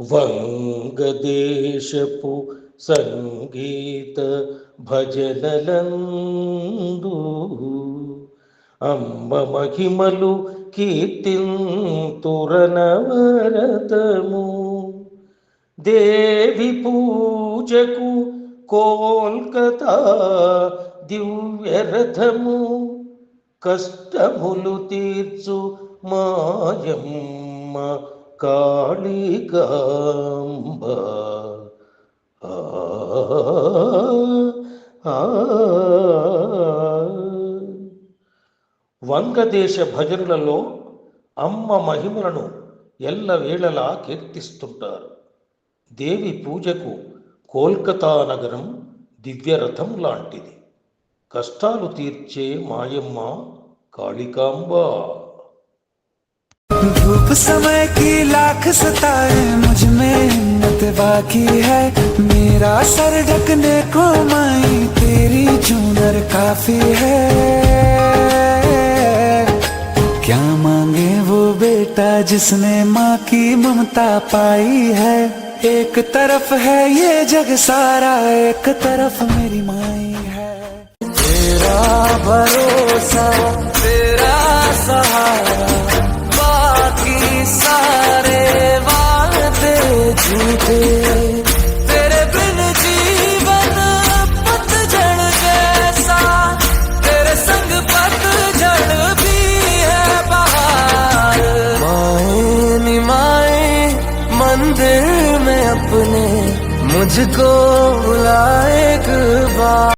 వంగదేశపు సంగీత భజనలందు అమ్మ మహిమలు కీర్తింతురనవరతము. దేవి పూజకు కోల్కతా దివ్యరథము కష్టములు తీర్చు మాయమ్మ కాళికాంబ. వంగదేశ భజనులలో అమ్మ మహిమలను ఎల్లవేళలా కీర్తిస్తుంటారు. దేవి పూజకు కోల్కతా నగరం దివ్యరథం లాంటిది కష్టాలు తీర్చే మాయమ్మ కాళికాంబ धूप समय की लाख सताए मुझ में हिम्मत बाकी है मेरा सर ढकने को माई तेरी चूनर काफी है क्या मांगे वो बेटा जिसने माँ की ममता पाई है एक तरफ़ है ये जग सारा, एक तरफ़ मेरी माई है। तेरा भरोसा, तेरा सहारा, बाकी सारे वादे झूठे। तेरे जीवन पतझड़ संग पतझड़ भी है माए मंदिर अपने मुझको बुलाए एक बार।